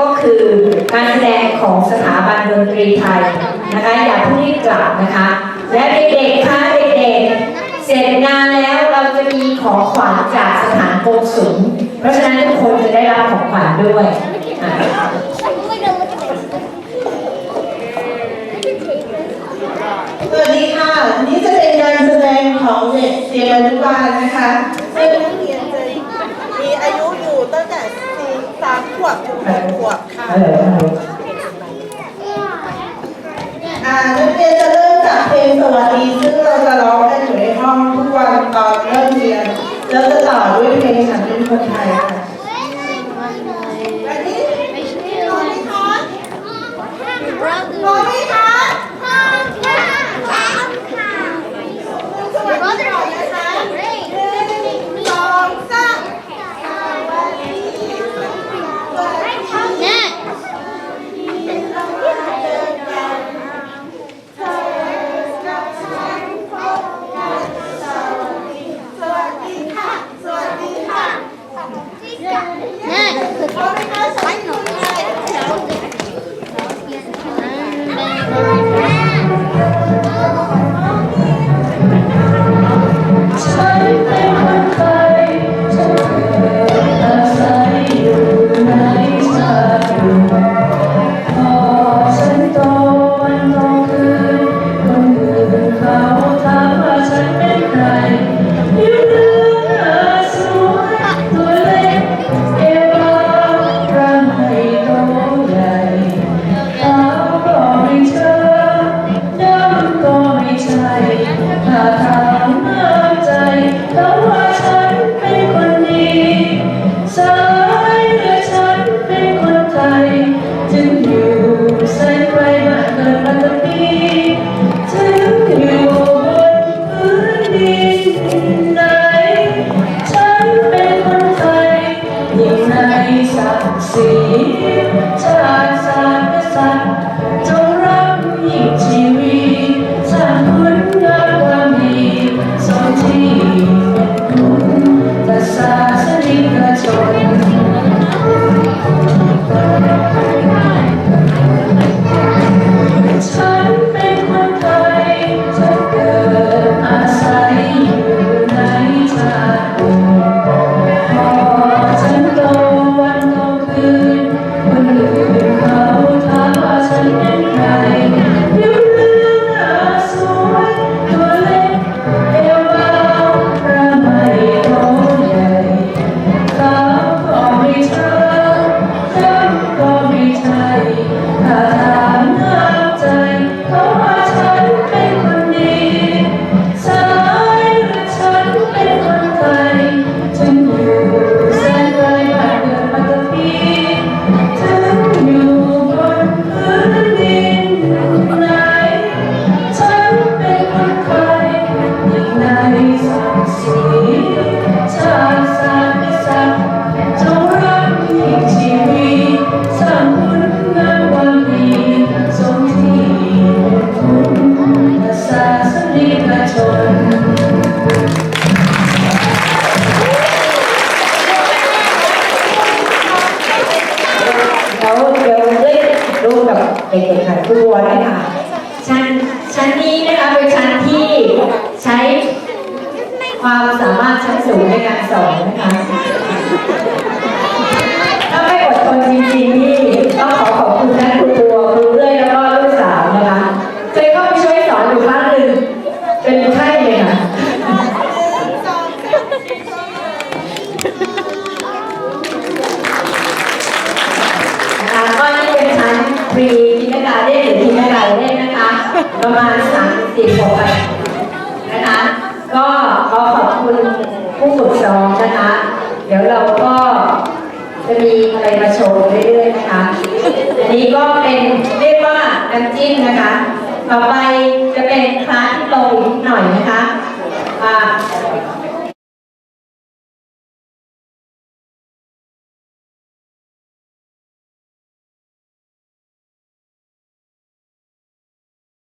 ก็คือการแสดงของสถาบันดนตรีไทยนะคะอย่าเพิ่งรีบกลับนะคะ และเด็กๆคะเด็กๆเสร็จงานแล้วเราจะมีของขวัญจากสถานกงสุลเพราะฉะนั้นทุกคนจะได้รับของขวัญด้วยสวัสดีค่ะนนี้จะเป็นการแสดงของเด็กเตรียมอนุบาลนะคะซึ่งนักเรียนจะมีอายุอยู่ตั้งแต่สี่สามข วบถึงหกขวบค่ะอ่านักเรียนจะเริ่มจากเพลงสวัสดี ซึ่งเราจะร้องกันอยู่ในห้องทุกวันตอนเริ่มเรียนแล้วจะต่อด้วยเพลงฉันเป็นคนไทยค่ะ บัวด้วยค่ะชั้นชั้นนี้นะคะเป็นชั้นที่ใช้ความสามารถชั้นสูงในการสอนนะคะ ถ้าไม่อดทนจริงๆนี่ก็ขอขอบคุณท่านครูบัวครูเลื่อยแล้วก็ลูกสาวนะคะเคยเข้าไปช่วยสอนอยู่ครั้งหนึ่งเป็นไข้เลยค่ะก็นี่เป็นชั้นพรี ประมาณ 30กว่านะคะ ก็ขอขอบคุณผู้ฝึกสอนนะคะ เดี๋ยวเราก็จะมีอะไรมาโชว์เรื่อยๆนะคะ อันนี้ก็เป็นเรียกว่าน้ำจิ้มนะคะ ต่อไป